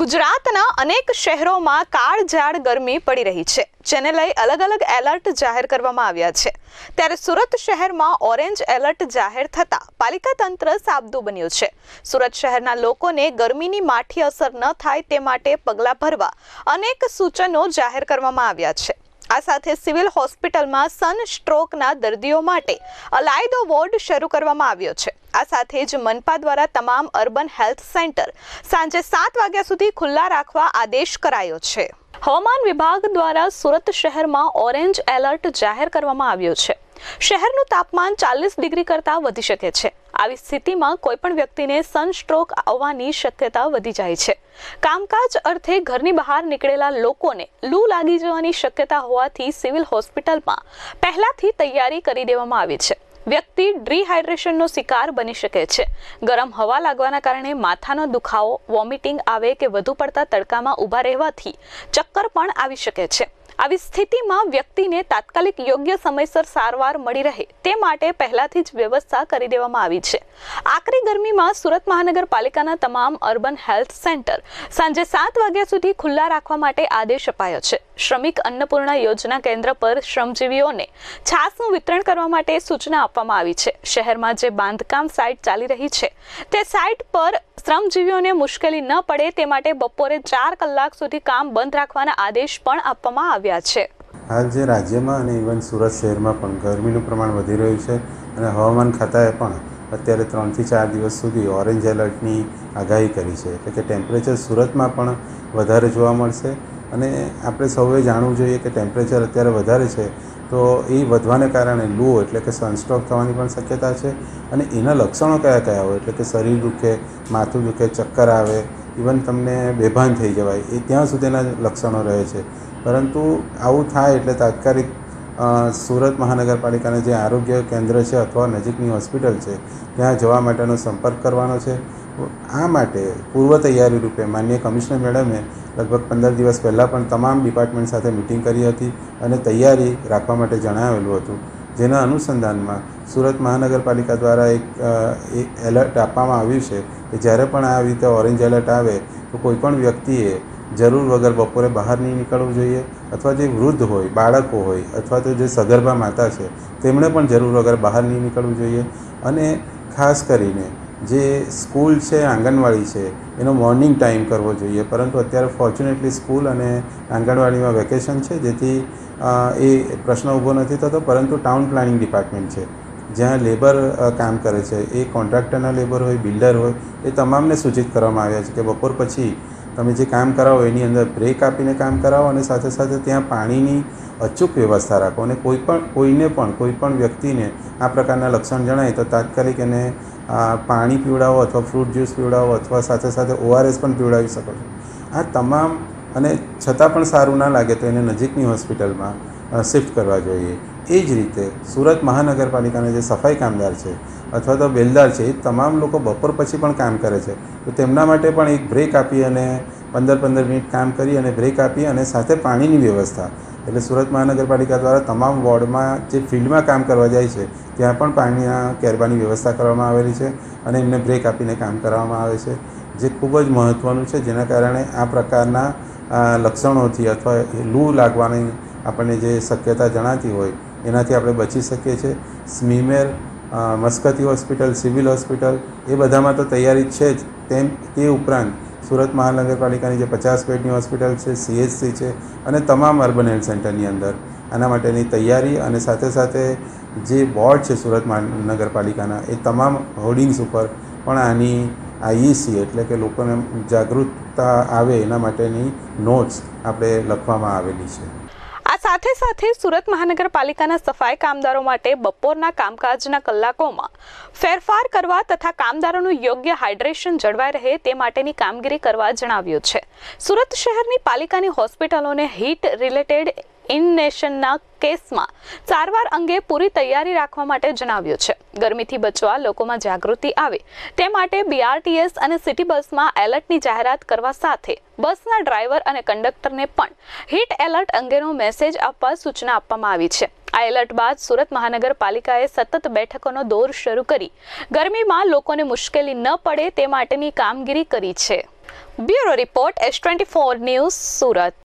ગુજરાતના અનેક શહેરોમાં કાળઝાળ ગરમી પડી રહી છે. જેને લઈ અલગ અલગ એલર્ટ જાહેર કરવામાં આવ્યા છે. ત્યારે સુરત શહેરમાં ઓરેન્જ એલર્ટ જાહેર થતા પાલિકા તંત્ર સાબદું બન્યું છે. સુરત શહેરના લોકોને ગરમીની માઠી અસર ન થાય તે માટે પગલાં ભરવા અનેક સૂચનો જાહેર કરવામાં આવ્યા છે. આ સાથે સિવિલ હોસ્પિટલમાં સન સ્ટ્રોકના દર્દીઓ માટે અલાયદો વોર્ડ શરૂ કરવામાં આવ્યો છે. આ સાથે જ મનપા દ્વારા તમામ અર્બન હેલ્થ સેન્ટર સાંજે સાત વાગ્યા સુધી ખુલ્લા રાખવા આદેશ કરાયો છે. હવામાન વિભાગ દ્વારા સુરત શહેરમાં ઓરેન્જ એલર્ટ જાહેર કરવામાં આવ્યો છે. શહેરનું તાપમાન ચાલીસ ડિગ્રી કરતાં વધી શકે છે. આવી સ્થિતિમાં કોઈપણ વ્યક્તિને સનસ્ટ્રોક આવવાની શક્યતા વધી જાય છે. કામકાજ અર્થે ઘરની બહાર નીકળેલા લોકોને લૂ લાગી જવાની શક્યતા હોવાથી સિવિલ હોસ્પિટલમાં પહેલાથી તૈયારી કરી દેવામાં આવી છે. વ્યક્તિ ડિહાઇડ્રેશનનો શિકાર બની શકે છે. ગરમ હવા લાગવાના કારણે માથાનો દુખાવો, વોમિટિંગ આવે કે વધુ પડતા તડકામાં ઊભા રહેવાથી ચક્કર પણ આવી શકે છે. આવી સ્થિતિમાં વ્યક્તિને તાત્કાલિક યોગ્ય સમયસર સારવાર મળી રહે તે માટે પહેલાથી જ વ્યવસ્થા કરી દેવામાં આવી છે. આકરી ગરમીમાં સુરત મહાનગરપાલિકાના તમામ અર્બન હેલ્થ સેન્ટર સાંજે સાત વાગ્યા સુધી ખુલ્લા રાખવા માટે આદેશ અપાયો છે. શ્રમિક અન્નપૂર્ણા યોજના કેન્દ્ર પર શ્રમજીવીઓને છાસનું વિતરણ કરવા માટે સૂચના આપવામાં આવી છે. શહેરમાં જે બાંધકામ સાઇટ ચાલી રહી છે, તે સાઇટ પર શ્રમજીવીઓને મુશ્કેલી ન પડે તે માટે બપોરે ચાર કલાક સુધી કામ બંધ રાખવાના આદેશ પણ આપવામાં આવ્યા છે. હાલ જે રાજ્યમાં અને ઇવન સુરત શહેરમાં પણ ગરમીનું પ્રમાણ વધી રહ્યું છે અને હવામાન ખાતાએ પણ અત્યારે ત્રણથી ચાર દિવસ સુધી ઓરેન્જ એલર્ટની આગાહી કરી છે. એટલે કે ટેમ્પરેચર સુરતમાં પણ વધારે જોવા મળશે અને આપણે સૌએ જાણવું જોઈએ કે ટેમ્પરેચર અત્યારે વધારે છે તો એ વધવાને કારણે લૂ એટલે કે સનસ્ટ્રોક થવાની પણ શક્યતા છે અને એના લક્ષણો કયા કયા હોય? એટલે કે શરીર દુખે, માથું દુખે, ચક્કર આવે ઇવન તમને બેભાન થઈ જવાય, એ ત્યાં સુધીના લક્ષણો રહે છે. પરંતુ આવું થાય એટલે તાત્કાલિક સુરત મહાનગરપાલિકાના જે આરોગ્ય કેન્દ્ર છે અથવા નજીકની હોસ્પિટલ છે, ત્યાં જવા માટેનો સંપર્ક કરવાનો છે. આ માટે પૂર્વ તૈયારી રૂપે માનનીય કમિશનર મેડમે લગભગ પંદર દિવસ પહેલાં પણ તમામ ડિપાર્ટમેન્ટ સાથે મિટિંગ કરી હતી અને તૈયારી રાખવા માટે જણાવેલું હતું. જેના અનુસંધાનમાં સુરત મહાનગરપાલિકા દ્વારા એક એલર્ટ આપવામાં આવ્યું છે કે જ્યારે પણ આવી રીતે ઓરેન્જ એલર્ટ આવે, તો કોઈપણ વ્યક્તિએ જરૂર વગર બપોરે બહાર નહીં નીકળવું જોઈએ અથવા જે વૃદ્ધ હોય, બાળકો હોય અથવા તો જે સગર્ભા માતા છે, તેમણે પણ જરૂર વગર બહાર નહીં નીકળવું જોઈએ. અને ખાસ કરીને જે સ્કૂલ છે, આંગણવાડી છે, એનો મોર્નિંગ ટાઈમ કરવો જોઈએ. પરંતુ અત્યારે ફોર્ચ્યુનેટલી સ્કૂલ અને આંગણવાડીમાં વેકેશન છે, જેથી એ પ્રશ્ન ઊભો નથી થતો, પરંતુ ટાઉન પ્લાનિંગ ડિપાર્ટમેન્ટ છે. જ્યાં લેબર કામ કરે છે, એ કોન્ટ્રાક્ટરના લેબર હોય બિલ્ડર હોય, એ તમામને સૂચિત કરવામાં આવ્યા છે કે બપોર પછી તમે જે કામ કરાવો એની અંદર બ્રેક આપીને કામ કરાવો અને સાથે સાથે ત્યાં પાણીની અચૂક વ્યવસ્થા રાખો અને કોઈ પણ, કોઈને પણ, કોઈ પણ વ્યક્તિને આ પ્રકારના લક્ષણ જણાય તો તાત્કાલિક એને પાણી પીવડાવો અથવા ફ્રૂટ જ્યુસ પીવડાવો અથવા સાથે સાથે ઓઆરએસ પણ પીવડાવી શકો છો. આ તમામ, અને છતાં પણ સારું ના લાગે તો એને નજીકની હોસ્પિટલમાં શિફ્ટ કરવા જોઈએ. એ જ રીતે સુરત મહાનગરપાલિકાના જે સફાઈ કામદાર છે અથવા તો બેલદાર છે, એ તમામ લોકો બપોર પછી પણ કામ કરે છે. તો તેમના માટે પણ એક બ્રેક આપી અને પંદર પંદર મિનિટ કામ કરી અને બ્રેક આપી અને સાથે પાણીની વ્યવસ્થા. એટલે સુરત મહાનગરપાલિકા દ્વારા તમામ વોર્ડમાં જે ફિલ્ડમાં કામ કરવા જાય છે, ત્યાં પણ પાણીના કેરબાની વ્યવસ્થા કરવામાં આવેલી છે અને એમને બ્રેક આપીને કામ કરવામાં આવે છે. જે ખૂબ જ મહત્ત્વનું છે, જેના કારણે આ પ્રકારના લક્ષણોથી અથવા લૂ લાગવાની આપણને જે શક્યતા જણાતી હોય એનાથી આપણે બચી શકીએ છીએ. SMIMER Maskati hospital, civil hospital, એ બધામાં તો તૈયારી છે જ. તેમ, તે ઉપરાંત સુરત મહાનગરપાલિકાની જે પચાસ બેડની હોસ્પિટલ છે સીએચસી છે અને તમામ અર્બન હેલ્થ સેન્ટરની અંદર. આના માટેની તૈયારી અને સાથે સાથે જે બોર્ડ છે સુરત મહાનગરપાલિકાના, એ તમામ હોર્ડિંગ્સ ઉપર પણ આની આઈઈસી એટલે કે લોકોને જાગૃતતા આવે એના માટેની નોટ્સ આપણે લખવામાં આવેલી છે. સાથે સાથે સુરત મહાનગરપાલિકાના સફાઈ કામદારો માટે બપોરના કામકાજના કલાકોમાં ફેરફાર કરવા તથા કામદારોનું યોગ્ય હાઇડ્રેશન જળવાઈ રહે તે માટેની કામગીરી કરવા જણાવ્યું છે. સુરત શહેરની પાલિકાની હોસ્પિટલોને હીટ રિલેટેડ ઇનનેશનના કેસમાં સારવાર અંગે પૂરી તૈયારી રાખવા માટે જણાવ્યું છે. ગરમીથી બચવા લોકોમાં જાગૃતિ આવે તે માટે બીઆરટીએસ અને સિટી બસમાં એલર્ટની જાહેરાત કરવા સાથે બસના ડ્રાઈવર અને કંડક્ટરને પણ હીટ એલર્ટ અંગેનો મેસેજ આપવા સૂચના આપવામાં આવી છે. આ એલર્ટ બાદ સુરત મહાનગરપાલિકાએ સતત બેઠકોનો દોર શરૂ કરી ગરમીમાં લોકોને મુશ્કેલી ન પડે તે માટેની કામગીરી કરી છે. Bureau report S twenty four news Surat.